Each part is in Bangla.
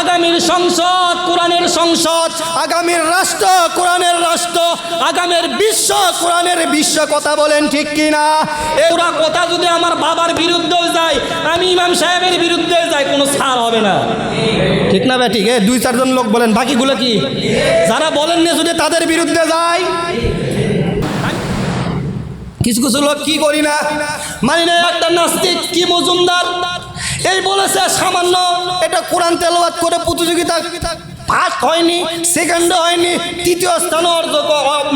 আগামীর সংসদ কোরআনের সংসদ, আগামীর রাষ্ট্র কোরআনের রাষ্ট্র, আগামীর বিশ্ব কোরআনের বিশ্ব কথা বলেন ঠিক কিনা? এরা কথা যদি আমার বাবার বিরুদ্ধেও যায়, আমি ইমাম সাহেবের বিরুদ্ধে যাই কোনো ছাড় হবে না। ঠিক না ভাই ঠিক দুই চারজন লোক বলেন, বাকিগুলো কি? যারা বলেন না যদি তাদের বিরুদ্ধে যায়। কিছু কিছু লোক কি করি না? মানি একটা নাস্তিক কি মজুমদার? এই বলেছে সামান্য এটা কোরআন তেলাওয়াত করে প্রতিযোগিতা ফার্স্ট হয়নি সেকেন্ড হয়নি, তৃতীয় স্থান অর্জন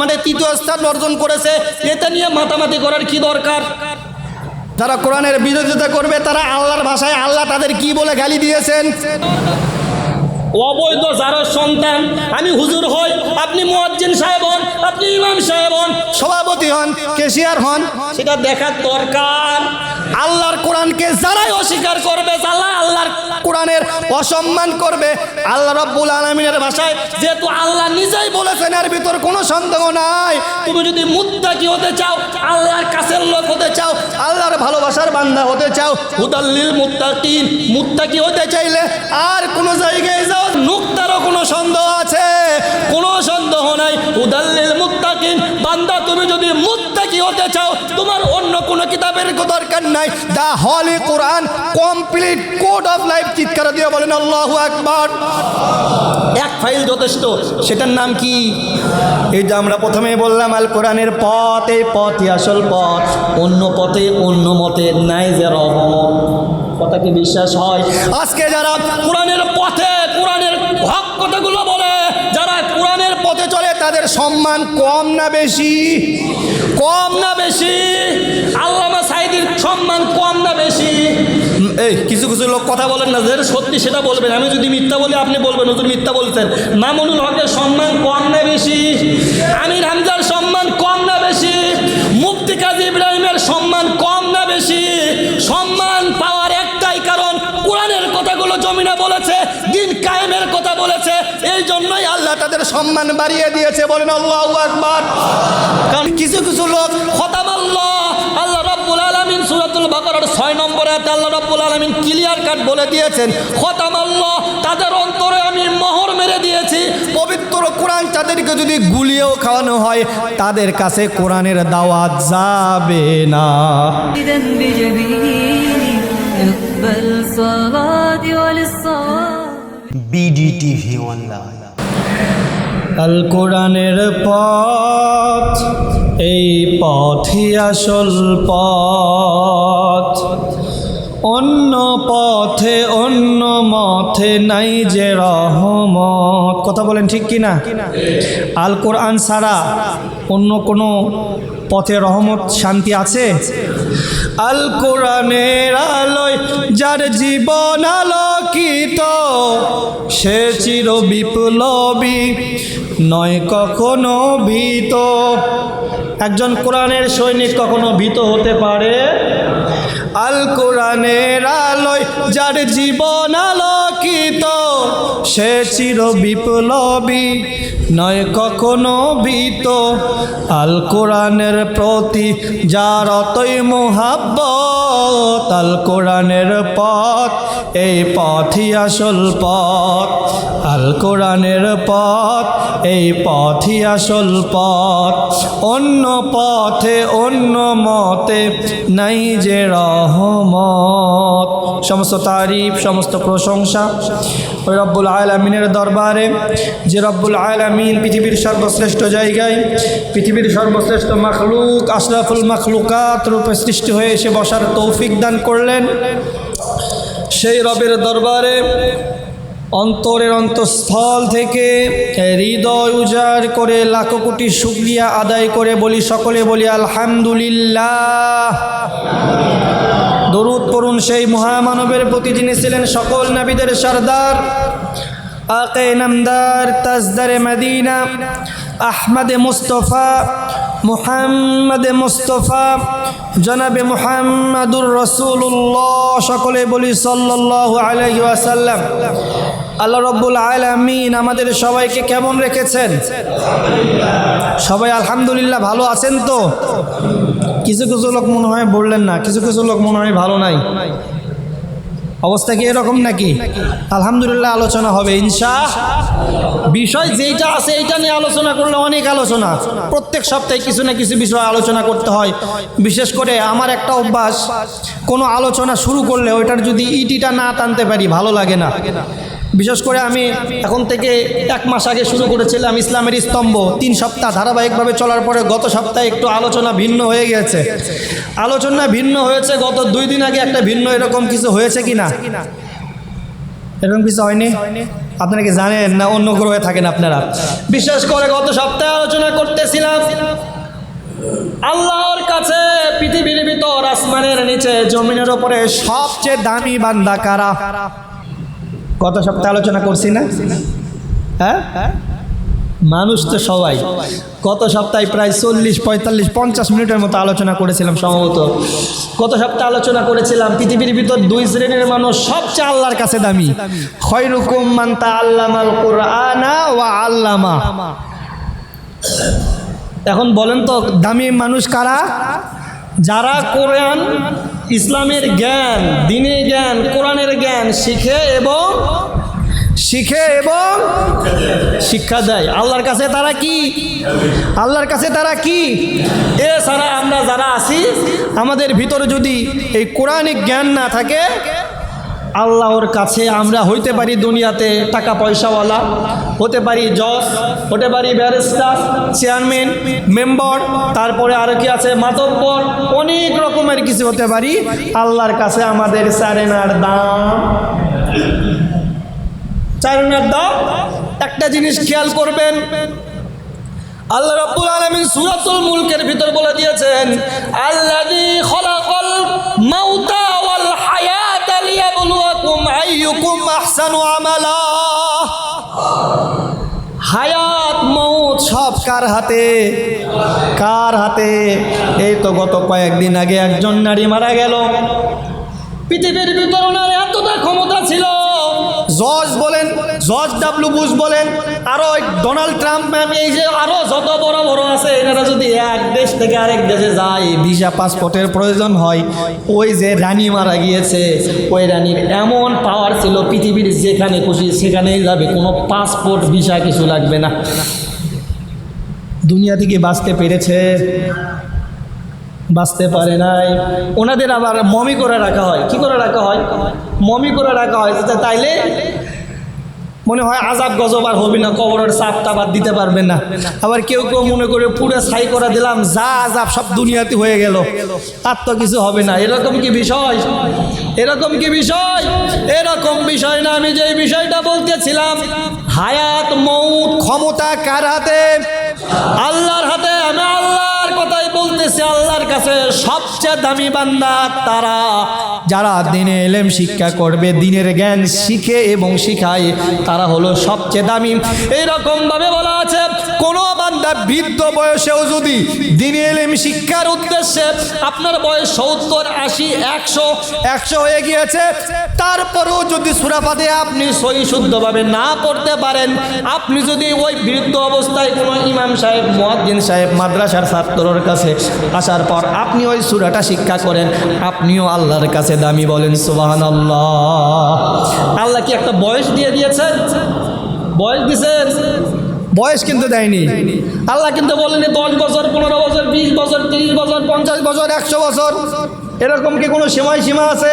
মানে তৃতীয় স্থান অর্জন করেছে। এটা নিয়ে মাতামাতি করার কি দরকার? যারা কোরআনের বিরোধিতা করবে, তারা আল্লাহর ভাষায় আল্লাহ তাদের কি বলে গালি দিয়েছেন? অবৈধ যারা সন্তান, আমি হুজুর হই, আপনি মুয়াজ্জিন সাহেব হন, আপনি ইমাম সাহেব হন, সভাপতি হন, কেশিয়ার হন, সেটা দেখার দরকার। আল্লাহর কোরআনকে যারাই অস্বীকার করবে যারা আল্লাহর কোরআনের অসম্মান করবে, আল্লাহ রব্বুল আলমিনের ভাষায়, যেহেতু আল্লাহ নিজেই বলেছেন, এর ভিতর কোনো সন্দেহ নাই। তুমি যদি মুত্তাকি হতে চাও, আল্লাহর কাছের লোক হতে চাও, আল্লাহর ভালোবাসার বান্দা হতে চাও হুদাল্লিল মুত্তাকিন, মুত্তাকি হতে চাইলে আর কোনো জায়গায় যাও, নুক্তারও কোনো সন্দেহ আছে। কোনো সন্দেহ নাই হুদাল্লিল মুত্তাকিন বান্দা, তুমি যদি মুত্তাকি হতে চাও, তোমার অন্য কোনো কিতাবের দরকার নাই। The holy Quran, complete code of life চিৎকার দিয়ে বলেন, আল্লাহু আকবার। এক ফাইল যথেষ্ট, সেটার নাম কি? এই যে আমরা প্রথমেই বললাম, আল কোরআনের পথ, এই পথই আসল পথ। অন্য পথে, অন্য মতে নাই যে রহমত কথা কি বিশ্বাস হয়। আজকে যারা কোরআনের পথে, কোরআনের হক কথাগুলো চলে সম্মান কম না বেশি? কম না বেশি। আল্লামা সাইদির সম্মান কম না বেশি। এই কিছু কিছু লোক কথা বলেন না যেটা সত্যি সেটা বলবেন। আমি যদি মিথ্যা বলি আপনি বলবেন নতুন মিথ্যা বলছেন। মামুনুল হকের সম্মান কম না বেশি। আমির হামজার আল্লাহ তাদের সম্মান বাড়িয়ে দিয়েছে বলেন আল্লাহ কারণ কিছু কিছু লোক আল্লাহ আল্লাহ রব্বুল আলমিন সুরাতুল বাকরার ছয় নম্বরে আল্লাহ রব্বুল আলমিন ক্লিয়ার কাট বলে দিয়েছেন আল্লাহ তাদের অন্তরে আমি মোহর মেরে দিয়েছি। পবিত্র কোরআন তাদেরকে যদি গুলিয়েও খাওয়ানো হয় তাদের কাছে কোরআনের দাওয়াত যাবে না। আল কোরআনের পথ, এই পথই আসল পথ। অন্য পথে, অন্য মথে নাই যে রহমত। কথা বলেন ঠিক কি না? আল কোরআন ছাড়া অন্য কোনো পথে রহমত, শান্তি আছে? আল কোরআনের আলোয় যার জীবন আলোকিত সে চির বিপ্লবী, নয় কখনো ভীত। একজন কোরআনের সৈনিক কখনো ভীত হতে পারে? আল কোরআনের আলোয় যার জীবন আলোকিত, সে চির বিপ্লবী, নয় কখনো ভীত। আল কোরআনের প্রতি যার অতই মোহাব্বত আল কোরআনের পথ, এই পথই আসল পথ। আল কোরআনের পথ, এই পথই আসল পথ। অন্য পথে, অন্য মতে নাই যে রহমত। সমস্ত তারিফ, সমস্ত প্রশংসা ওই রব্বুল আলমিনের দরবারে। যে রব্বুল আলমিন পৃথিবীর সর্বশ্রেষ্ঠ জায়গায়, পৃথিবীর সর্বশ্রেষ্ঠ মাখলুক, আশরাফুল মাখলুকাত রূপে সৃষ্টি হয়ে এসে বসার তৌফিক দান করলেন। সেই রবের দরবারে অন্তরের অন্তঃস্থল থেকে হৃদয় উজাড় করে লাখো কোটি শুক্রিয়া আদায় করে বলি সকলে বলি, আলহামদুলিল্লাহ। দরুদ পড়ুন সেই মহামানবের প্রতি যিনি ছিলেন সকল নাবিদের সর্দার। আকে নামদার, তাজদারে মদিনা, আহমদে মুস্তফা মুহাম্মদ মুস্তফা, জনাবে মুহাম্মাদুর রসুল্লাহ সকলে বলি সাল্লাহ আলহি আসাল্লাম আল্লাহ রব্বুল আলমিন আমাদের সবাইকে কেমন রেখেছেন? সবাই আলহামদুলিল্লাহ ভালো আছেন তো? কিছু কিছু লোক মনে হয় বললেন না, কিছু কিছু লোক মনে হয় ভালো নাই। অবস্থা কি এরকম নাকি? আলহামদুলিল্লাহ, আলোচনা হবে, ইনশা। বিষয় যেটা আছে, এইটা নিয়ে আলোচনা করলে অনেক আলোচনা। প্রত্যেক সপ্তাহে কিছু না কিছু বিষয় আলোচনা করতে হয়। বিশেষ করে আমার একটা অভ্যাস, কোনো আলোচনা শুরু করলে ওইটার যদি ইটিটা না টানতে পারি, ভালো লাগে না। বিশেষ করে আমি এখন থেকে এক মাস আগে শুরু করেছিলাম ইসলামের স্তম্ভ। তিন সপ্তাহ ধারাবাহিকভাবে চলার পরে গত সপ্তাহে একটু আলোচনা ভিন্ন হয়ে গেছে আলোচনা ভিন্ন হয়েছে, গত দুই দিন আগে একটা ভিন্ন এরকম কিছু হয়েছে কি না এরকম কিছু হয়নি? আপনারা কি জানেন না অন্য গ্রহে থাকেন আপনারা? বিশেষ করে গত সপ্তাহে আলোচনা করতেছিলাম, আল্লাহর কাছে পৃথিবীর ভিতর আসমানের নিচে, জমিনের ওপরে সবচেয়ে দামি বান্দা কারা? গত সপ্তাহে আলোচনা করছি না? হ্যাঁ? মানুষ তো সবাই। গত সপ্তাহে প্রায় চল্লিশ, পঁয়তাল্লিশ, পঞ্চাশ মিনিটের মতো আলোচনা করেছিলাম সম্ভবত। গত সপ্তাহে আলোচনা করেছিলাম, পৃথিবীর ভিতর দুই শ্রেণির মানুষ সবচেয়ে আল্লাহর কাছে দামি। খয়রুকুম মান্তা আল্লামাল কোরআনা ওয়া আল্লামা। এখন বলেন তো, দামি মানুষ কারা? যারা কোরআন ইসলামের জ্ঞান দিনে জ্ঞান, কোরআনের জ্ঞান শিখে এবং শিখে এবং শিক্ষা দেয়। আল্লাহর কাছে তারা কি? আল্লাহর কাছে তারা কি? এছাড়া আমরা যারা আছি, আমাদের ভিতরে যদি এই কোরআনিক জ্ঞান না থাকে আল্লাহর কাছে আমরা হইতে পারি দুনিয়াতে টাকা পয়সাওয়ালা, হতে পারি জজ, হতে পারি ব্যারিস্টার, চেয়ারম্যান, মেম্বার, তারপরে আর কি আছে মাতব্বর অনেক রকমের কিছু হতে পারি। আল্লাহর কাছে আমাদের চারেনার দাম। চারেনার দাম? একটা জিনিস খেয়াল করবেন। আল্লাহ রাব্বুল আলামিন সূরাতুল মুলকের ভিতর বলে দিয়েছেন, আল্লাযী খলাকাল মাউতা হায়াত মৌত সব কার হাতে? কার হাতে? এই তো গত কয়েকদিন আগে একজন নারী মারা গেল। পৃথিবীর ভিতর এতটা ক্ষমতা ছিল, জজ জর্জ ডাব্লু বুশ বলেন, আরও ওই ডোনাল্ড ট্রাম্প ম্যাম, এই যে আরও যত বড় বড় আছে, এনারা যদি এক দেশ থেকে আরেক দেশে যায়, ভিসা, পাসপোর্টের প্রয়োজন হয়। ওই যে রানী মারা গিয়েছে, ওই রানীর এমন পাওয়ার ছিল পৃথিবীর যেখানে খুশি, সেখানেই যাবে। কোনো পাসপোর্ট ভিসা কিছু লাগবে না। দুনিয়া থেকে বাঁচতে পেরেছে, বাঁচতে পারে নাই। ওনাদের আবার মমি করে রাখা হয়। কি করে রাখা হয়? মমি করে রাখা হয়, তাইলে মনে হয় আজাব গজব আর হবে না, কবরের চাপ টাপ দিতে পারবে না। আবার কেউ কেউ মনে করে পুরো ছাই করা দিলাম, যা আজাব সব দুনিয়াতে হয়ে গেল। তার তো কিছু হবে না। এরকম কি বিষয়? এরকম কি বিষয়? এরকম বিষয় না, আমি যে বিষয়টা বলতেছিলাম, হায়াত মৌত ক্ষমতা কার হাতে? আল্লাহর হাতে বলতেছি আল্লাহর কাছে সবচেয়ে দামি বান্দা তারা। যারা দিনে এলেম শিক্ষা করবে দিনের জ্ঞান শিখে এবং শিখায় তারা হলো সবচেয়ে দামি। এইরকম ভাবে বলা আছে কোনো বান্দা বৃদ্ধ বয়সেও যদি দিনে এলেম শিক্ষার উদ্দেশ্যে আপনার বয়স সত্তর আশি একশো একশো হয়ে গিয়েছে তারপরেও যদি সুরাপাতে আপনি সহি শুদ্ধভাবে না পড়তে পারেন আপনি যদি ওই বৃদ্ধ অবস্থায় কোনো ইমাম সাহেব মহাদ্দিন সাহেব মাদ্রাসার ছাত্রর কাছে আসার পর আপনি ওই সুরাটা শিক্ষা করেন আপনিও আল্লাহর কাছে দামি বলেন সুবাহান আল্লাহ আল্লাহ কি একটা বয়স দিয়ে দিয়েছেন? বয়স দিছেন বয়স কিন্তু দেয়নি। আল্লাহ কিন্তু বলেনি দশ বছর পনেরো বছর বিশ বছর তিরিশ বছর পঞ্চাশ বছর একশো বছর। এরকম কি কোনো সময় সীমা আছে?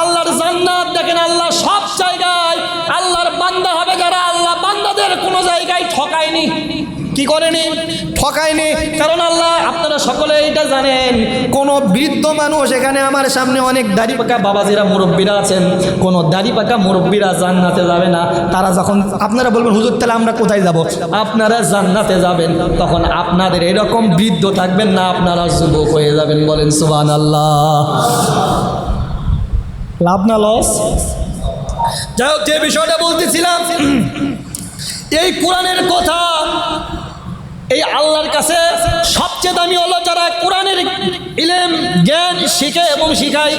আল্লাহর জান্নাত দেখেন আল্লাহ সব জায়গায় আল্লাহর বান্দা হবে যারা আল্লাহ বান্দাদের কোনো জায়গায় ঠকায়নি। কি করেনি? ঠকায়নি কারণ আল্লাহ, আপনারা সকলে এটা জানেন। কোন বৃদ্ধ মানুষ এখানে আমার সামনে অনেক দাড়ি পাকা বাবাজিরা, মুরব্বীরা আছেন। কোন দাড়ি পাকা মুরব্বীরা জান্নাতে যাবে না। তারা যখন, আপনারা বলবেন, হুজুর, তাহলে আমরা কোথায় যাব? আপনারা জান্নাতে যাবেন। তখন আপনাদের এরকম বৃদ্ধ থাকবেন না, আপনারা যুবক হয়ে যাবেন বলেন সুবান আল্লাহ লাভ না লস? যাই হোক, যে বিষয়টা বলতেছিলাম, এই কোরআনের কথা আল্লাহর কাছে সবচেয়ে দামি হলো যারা কোরআনের ইলেম, জ্ঞান শিখে এবং শিখায়।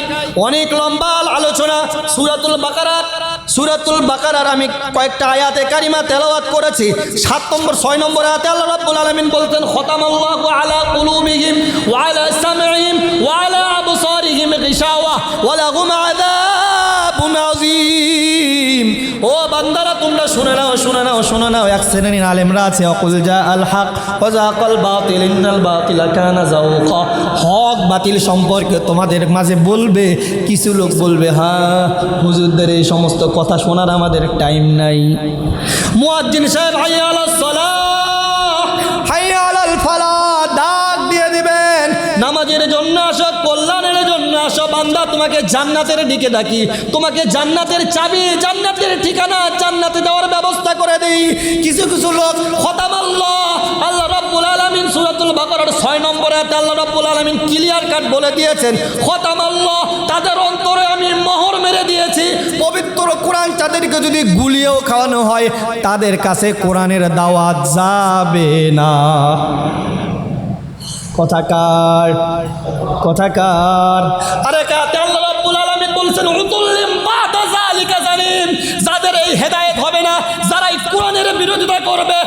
অনেক লম্বা আলোচনা, সুরাতুল বাকারাত সুরাতুল বাকারার আমি কয়েকটা আয়াতে কারিমা তেলাওয়াত করেছি। সাত নম্বর, ছয় নম্বর আয়াতে আল্লাহ রাব্বুল আলামিন বলতেন, খতামাল্লাহু আলা কুলুবিহিম ওয়া আলা সামঈহিম ওয়া আলা আবসারিহিম গিশাওয়া ওয়া লাহুম আযাবুন ও বান্দারা, তোমরা শুনে নাও শুনে নাও শুনে নাও। এক শ্রেণির আলেমরা আছে, অকুল যা আল হক ওজাকল বাতিল, ইন্নাল বাতিল কানা যাওকা। হক বাতিল সম্পর্কে তোমাদের মাঝে বলবে, কিছু লোক বলবে হ্যাঁ হুজুরদের এই সমস্ত কথা শোনার আমাদের টাইম নাই। মুয়াজ্জিন সাহেব, আলাইহিস আলাস নামাজের জন্য আসো, কল্যাণের জন্য আসো। বান্দা, তোমাকে জান্নাতের দিকে ডাকি। তোমাকে জান্নাতের চাবি, জান্নাতের ঠিকানা, জান্নাতে দেওয়ার ব্যবস্থা করে দিই। কিছু কিছু লোক খতাম আল্লাহ রাব্বুল আলামিন সূরাতুল বাকারার 6 নম্বরে আল্লাহ রাব্বুল আলামিন ক্লিয়ার কাট বলে দিয়েছেন। খতাম আল্লাহ তাদের অন্তরে আমি মোহর মেরে দিয়েছি। পবিত্র কোরআন তাদেরকে যদি গুলিয়েও খাওয়ানো হয়, তাদের কাছে কোরআনের দাওয়াত যাবে না। কথাকার কথাকার আরে বলছেন এই হেদায়েত হবে না বিরোধিতা করবে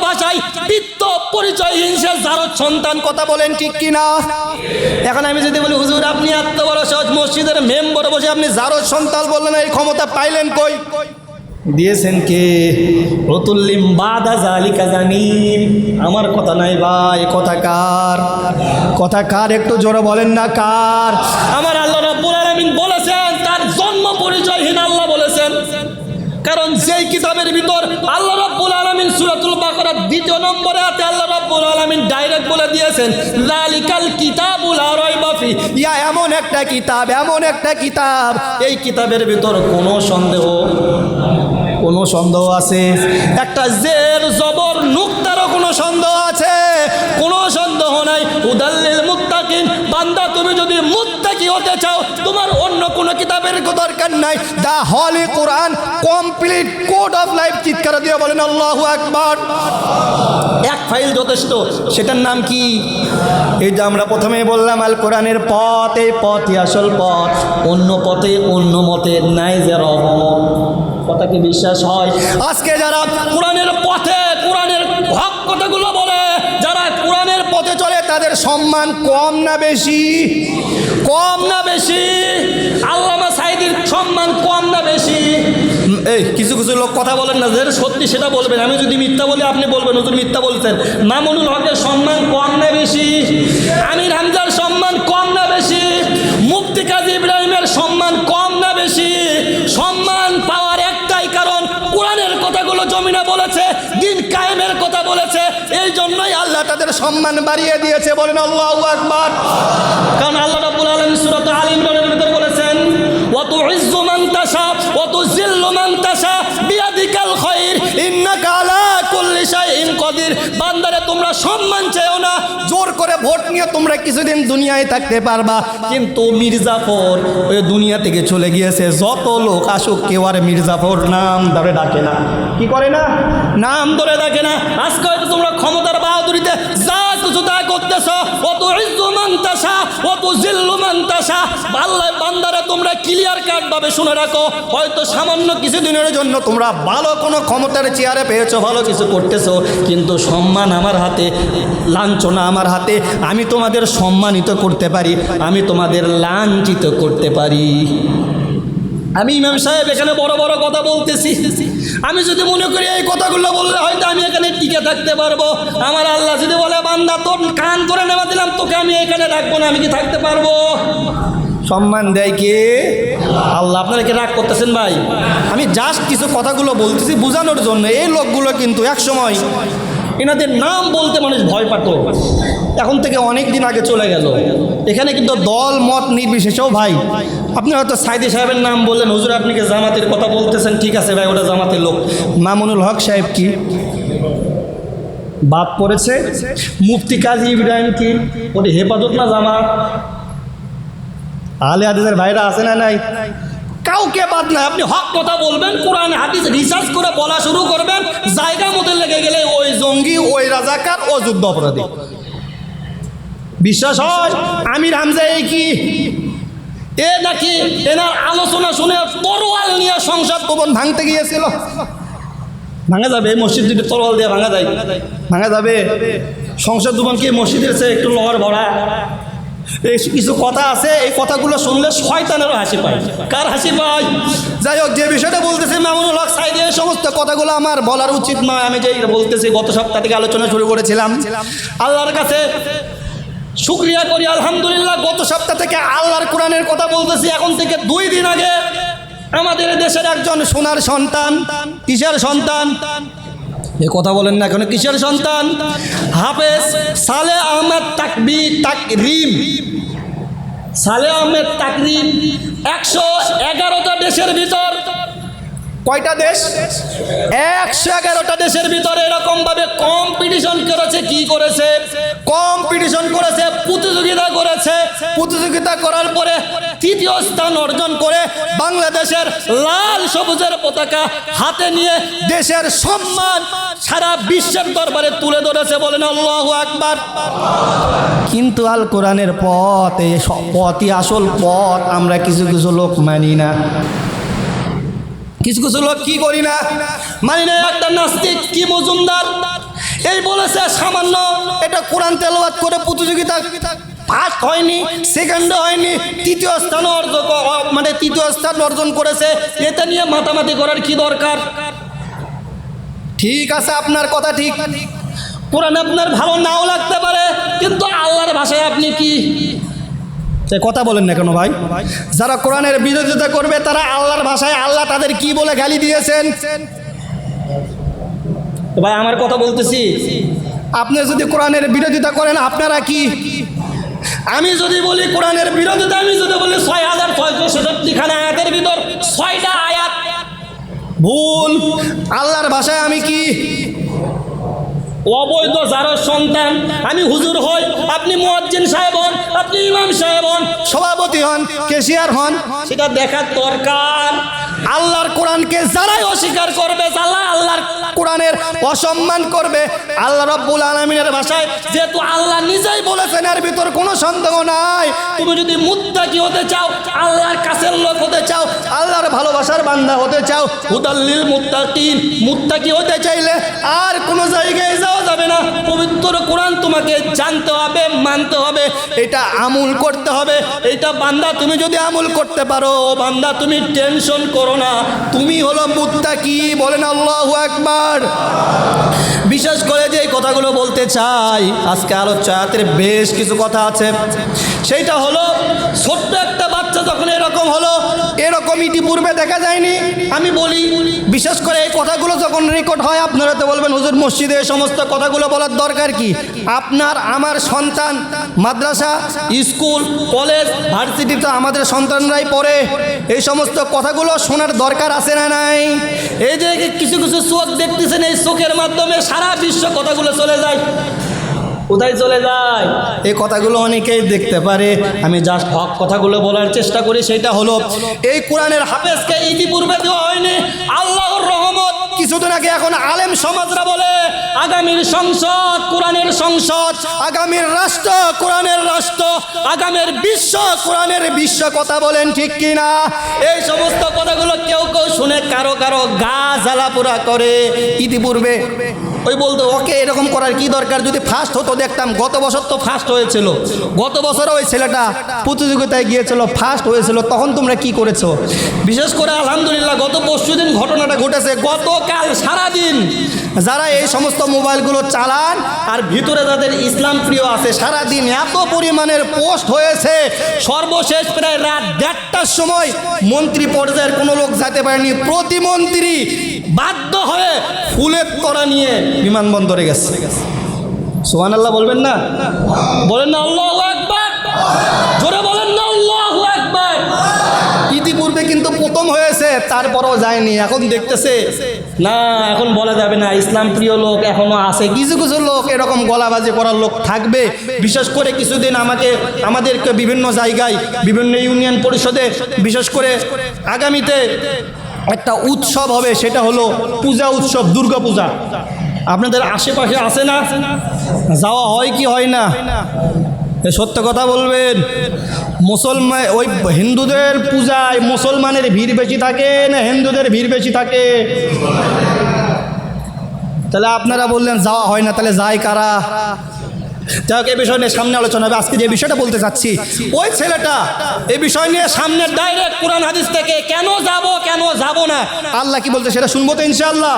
ভাষায় যারো সন্তান কথা বলেন ঠিক কি না এখন আমি যদি আপনি এত বড় সহজ মসজিদের মেম্বার বসে আপনি যারো সন্তান বললেন, এই ক্ষমতা পাইলেন কই? দিয়েছেন কে? রতুল্লিম বাদা জালিকা জানিম। আমার কথা নাই ভাই, কথা কার? কথা কার একটু জোরে বলেন না কার? আমার আল্লাহ রাব্বুল আলামিন বলেছেন, তার জন্ম পরিচয়হীন আল্লাহ বলেছেন। কারণ যেই কিতাবের ভিতর আল্লাহ রাব্বুল আলামিন সূরাতুল বাকারার দ্বিতীয় নম্বরে আছে, আল্লাহ রাব্বুল আলামিন ডাইরেক্ট বলে দিয়েছেন, যালিকাল কিতাবুল লা রাইবা ফি। ইয়া, এমন একটা কিতাব, এমন একটা কিতাব। এই কিতাবের ভিতর কোনো সন্দেহ কোনো সন্দেহ আছে? একটা জের জবর নুক্তারও কোনো সন্দেহ আছে? কোনো সন্দেহ নাই। উদাল্লিল মুত্তাকিন। বান্দা, তুমি যদি মুত্তাকি হতে চাও, তোমার অন্য কোনো কিতাবের দরকার নাই। The holy Quran, complete code of life চিৎকার দিয়ে বলেন, আল্লাহু আকবার। এক ফাইল যথেষ্ট। সেটার নাম কি? এই যে আমরা প্রথমে বললাম, আল কোরআনের পথ, এই পথই আসল পথ। অন্য পথে, অন্য মতে নাই যে রহমত। কথা কি বিশ্বাস হয়। আজকে যারা কোরআনের পথে, কোরআনের হক কথাগুলো বলে, যারা কোরআনের পথে চলে, তাদের সম্মান কম না বেশি? কম না বেশি। আল্লামা সাইদির সম্মান কম না বেশি। এই, কিছু কিছু লোক কথা বলেন না যে সত্যি সেটা বলবেন। আমি যদি মিথ্যা বলি, আপনি বলবেন, নতুন মিথ্যা বলছেন। মামুনুল হকের সম্মান কম না বেশি। আমির হামজার জন্যই আল্লাহ তাদের সম্মান বাড়িয়ে দিয়েছে। বলেন, আল্লাহ আকবার। কারণ আল্লাহ রাব্বুল আলামিন সূরা আল ইমরানের ভিতরে বলেছেন ওয়া তুইজ্জু মান তাশা ওয়া তুযিল্লু মান তাশা বিয়াদিকাল খায়র ইন্নাকা আলা কুল্লি শাইইন কদির, বান্দারে তোমরা সম্মান চেও না। জোর করে ভোট নিয়ে তোমরা কিছুদিন দুনিয়ায় থাকতে পারবা। কিন্তু মির্জাফর ওই দুনিয়া থেকে চলে গিয়েছে। যত লোক আসুক, কেউ আর মির্জাফর নাম ধরে ডাকে না। কি করে না? নাম ধরে ডাকে না। আজকে হয়তো তোমরা ক্ষমতার বাহাদুরিতে যা কিছু তা করতেছ, অত মান্তাসা অত জিল্লু মান্তাসা। আল্লাহ, বান্দারা, তোমরা ক্লিয়ার কাট ভাবে শুনে রাখো। হয়তো সামান্য কিছুদিনের জন্য তোমরা ভালো কোনো ক্ষমতার চেয়ারে পেয়েছ, ভালো কিছু করতেছো, কিন্তু সম্মান আমার হাতে, লাঞ্ছনা আমার হাতে, আমি তোমাদের সম্মানিত করতে পারি, আমি তোমাদের লাঞ্ছিত করতে পারি। আমি ইমাম সাহেব এখানে বড় বড় কথা বলতেছি। আমি যদি মনে করি এই কথাগুলো বললে হয়তো আমি এখানে টিকে থাকতে পারব। আমার আল্লাহ যদি বলে, বান্দা, তোর কান করে নেওয়া দিলাম, তোকে আমি এখানে রাখব না, আমি কি থাকতে পারব? সম্মান দেয় কে? আল্লাহ, আপনারা কি রাগ করতেছেন ভাই? আমি জাস্ট কিছু কথাগুলো বলতেছি বোঝানোর জন্য। এই লোকগুলো কিন্তু এক সময় এনাদের নাম বলতে মানুষ ভয় পাত। এখন থেকে অনেক দিন আগে চলে গেল। এখানে কিন্তু দল, মত নির্বিশেষেও ভাই। আপনি হয়তো সাইদি সাহেবের নাম বললেন, হুজুর আপনি কি জামাতের কথা বলতেছেন? ঠিক আছে ভাই, ওটা জামাতের লোক। মামুনুল হক সাহেব কি? বাদ পড়েছে। মুফতি কাজী ইব্রাহিম কি? ওটি হেফাজত না জামাত? আলে হাদিসের ভাইরা আছে না নাই? কাউকে বাদ নাই আপনি হক কথা বলবেন, কোরআন হাদিস রিসার্চ করে বলা শুরু করবেন, জায়গা মতো লেগে গেলে ওই জঙ্গি, ওই রাজাকার, ও যুদ্ধ অপরাধী। বিশ্বাস হয়? আমির হামজা এই কি? এ নাকি এনার আলোচনা শুনে তরোয়াল নিয়ে সংসদ ভবন ভাঙতে গিয়েছিল? ভাঙা যাবে, এই মসজিদ যদি তরোয়াল দিয়ে ভাঙা যায়। ভাঙা যাবে। সংসদ ভবন কি মসজিদের চেয়ে একটু লহর ভরা? কিছু কথা আছে, এই কথাগুলো শুনলে শয়তানেরও হাসি পায়। কার হাসি পায়? যাই হোক, যে বিষয়টা বলতেছি, মামুনুল হক সাইদি, এই সমস্ত কথাগুলো আমার বলার উচিত নয়। আমি যে বলতেছি, গত সপ্তাহ থেকে আলোচনা শুরু করেছিলাম। আল্লাহর কাছে শুক্রিয়া করি, আলহামদুলিল্লাহ, গত সপ্তাহ থেকে আল্লাহর কোরআনের কথা বলতেছি। এখন থেকে দুই দিন আগে আমাদের দেশের একজন সোনার সন্তান, কিসের সন্তান? এ কথা বলেন না এখন কিসের সন্তান? হাফেজ সালে আহমেদ তাকবি তাকরিম। সালে আহমেদ তাকরিম একশো এগারোটা দেশের ভিতর কয়টা দেশ? একশো এগারোটা দেশের ভিতরে এরকম ভাবে কম্পিটিশন করেছে, কি করেছে? কম্পিটিশন করেছে, প্রতিযোগিতা করেছে। প্রতিযোগিতা করার পরে তৃতীয় স্থান অর্জন করে বাংলাদেশের লাল সবুজের পতাকা হাতে নিয়ে দেশের সম্মান সারা বিশ্বের দরবারে তুলে ধরেছে বলেন আল্লাহ আকবার। কিন্তু আল কোরআনের পথ, এই পথই আসল পথ, আমরা কিছু কিছু লোক মানি না। কিছু কিছু লোক কি করি না? মানি না, একটা নাস্তিক কি মজুমদার? এই বলেছে, সামান্য এটা কোরআন তেলাওয়াত করে প্রতিযোগিতা ফার্স্ট হয়নি, সেকেন্ড হয়নি, তৃতীয় স্থান অর্জন মানে তৃতীয় স্থান অর্জন করেছে। এটা নিয়ে মাতামাতি করার কি দরকার? ঠিক আছে, আপনার কথা ঠিক। কোরআন আপনার ভালো নাও লাগতে পারে, কিন্তু আল্লাহর ভাষায় আপনি কি সে কথা বলেন না কেন ভাই? যারা কোরআনের বিরোধিতা করবে তারা আল্লাহর ভাষায় আল্লাহ তাদের কি বলে গালি দিয়েছেন? ভাই আমার কথা বলতেছি। আপনি যদি কোরআনের বিরোধিতা করেন আপনারা কি? আমি যদি বলি কোরআনের বিরোধিতা আমি যদি বলি ছয় হাজার ছয়শো ছেষট্টি খানা আয়াতের ভিতর ছয়টা আয়াত ভুল। আল্লাহর ভাষায় আমি কি অবৈধ যার সন্তান, আমি হুজুর হই, আপনি মুয়াজ্জিন সাহেব হন, আপনি ইমাম সাহেব হন, সভাপতি হন, কেশিয়ার হন, সেটা দেখার দরকার। আল্লাহর কোরআনকে যারাই অস্বীকার করবে, যারা আল্লাহর কোরআনের অসম্মান করবে, আল্লাহ রব্বুল আলমিনের ভাষায়, যেহেতু আল্লাহ নিজেই বলেছেন, এর ভিতর কোনো সন্দেহ নাই। তুমি যদি মুত্তাকি হতে চাও, আল্লাহর হতে চাও, আল্লাহর ভালোবাসার বান্দা হতে চাও। হুদাল্লিল মুত্তাকিন, মুত্তাকি হতে চাইলে আর কোনো জায়গায় যাওয়া যাবে না। পবিত্র কোরআন তোমাকে জানতে হবে, মানতে হবে। এটা আমুল করতে হবে। এটা বান্দা, তুমি যদি আমুল করতে পারো, বান্দা, তুমি টেনশন করো না। তুমি হলো মুত্তাকি, বলেন আল্লাহু আকবার। বিশেষ করে যে কথাগুলো বলতে চাই, আজকে আলোচনাতের বেশ কিছু কথা আছে। সেইটা হলো, ছোট্ট একটা বাচ্চা যখন এরকম হলো এরকম ইতিপূর্বে দেখা যায়নি। আমি বলি, বিশেষ করে এই কথাগুলো যখন রেকর্ড হয়, আপনারা তো বলবেন, হুজুর, মসজিদে এই সমস্ত কথাগুলো বলার দরকার কি? আপনার, আমার সন্তান, মাদ্রাসা, স্কুল, কলেজ, ভার্সিটি তো আমাদের সন্তানরাই পড়ে। এই সমস্ত কথাগুলো শোনার দরকার আছে না নাই? এই যে কিছু কিছু চোখ দেখতেছেন, এই চোখের মাধ্যমে সারা বিশ্ব কথাগুলো চলে যায়। কোথায় চলে যায়? এই কথাগুলো অনেকেই দেখতে পারে। আমি জাস্ট হক কথাগুলো বলার চেষ্টা করি, সেটা হলো, এই কোরআনের হাফেজকে ইতিপূর্বে দেওয়া হয়নি, আল্লাহর রহমত। কিছুদিন আগে এখন আলেম সমাজরা বলে, আগামীর সংসদ কোরআনের সংসদ, আগামীর রাষ্ট্র কোরআনের রাষ্ট্র, আগামীর বিশ্ব কোরআনের বিশ্ব কথা বলেন ঠিক কিনা? এই সমস্ত কথাগুলো কেউ কেউ শুনে কারও কারও গা জ্বালাপোড়া করে। ইতিপূর্বে ওই বলতো, ওকে, এরকম করার কি দরকার? যদি ফার্স্ট হতো, দেখতাম গত বছর তো ফার্স্ট হয়েছিল। গত বছর ওই ছেলেটা প্রতিযোগিতায় গিয়েছিল ফার্স্ট হয়েছিল, তখন তোমরা কি করেছ? বিশেষ করে আলহামদুলিল্লাহ, গত পরশু দিন ঘটনাটা ঘটেছে। গতকাল সারাদিন যারা এই সমস্ত মোবাইলগুলো চালান আর ভিতরে যাদের ইসলাম প্রিয় আছে, সারাদিন এত পরিমাণের পোস্ট হয়েছে। সর্বশেষ প্রায় রাত দেড়টার সময় মন্ত্রী পর্যায়ের কোনো লোক যেতে পারেনি। প্রতিমন্ত্রী বাধ্য হয়ে ফুলের তরা নিয়ে বিমানবন্দরে গেছে। সোহান আল্লাহ বলবেন না? বলেন না, আল্লাহ একবার জোরে বলেন না, আল্লাহ একবার ইতিপূর্বে কিন্তু প্রথম হয়েছে, তারপরও যায়নি, এখন দেখতেছে। না, এখন বলা যাবে না, ইসলাম প্রিয় লোক এখনও আছে। কিছু কিছু লোক এরকম গলাবাজি করার লোক থাকবে। বিশেষ করে কিছুদিন আমাকে, আমাদেরকে বিভিন্ন জায়গায়, বিভিন্ন ইউনিয়ন পরিষদে, বিশেষ করে আগামীতে একটা উৎসব হবে, সেটা হলো পূজা উৎসব, দুর্গা পূজা। আপনাদের আশেপাশে আছে না? যাওয়া হয় কি হয় না? সত্য কথা বলবেন? মুসলমান ওই হিন্দুদের পূজায় মুসলমানের ভিড় বেশি থাকে না হিন্দুদের ভিড় বেশি থাকে? তাহলে আপনারা বললেন যাওয়া হয় না, তাহলে যায় কারা? যাই হোক, এই বিষয় নিয়ে সামনে আলোচনা হবে। আজকে যে বিষয়টা বলতে চাচ্ছি, ওই ছেলেটা এই বিষয় নিয়ে সামনে ডাইরেক্ট কোরআন হাদিস থেকে কেন যাব কেন যাব না? আল্লাহ কি বলতে সেটা শুনব তো ইনশাআল্লাহ।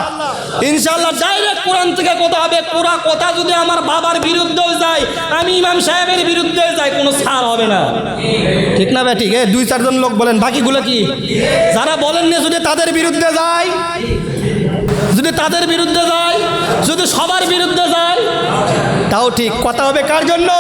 ইনশাআল্লাহ ডাইরেক্ট কোরআন থেকে কথা হবে। পুরা কথা যদি আমার বাবার বিরুদ্ধেও যায়, আমি ইমাম সাহেবের বিরুদ্ধেও যাই কোনো ছাড় হবে না। ঠিক না ঠিক এ দুই, চারজন লোক বলেন, বাকিগুলো কি? যারা বলেন না, যদি তাদের বিরুদ্ধে যায়, যদি তাদের বিরুদ্ধে যায়, যদি সবার বিরুদ্ধে যায় তাও ঠিক। কথা হবে কার জন্য?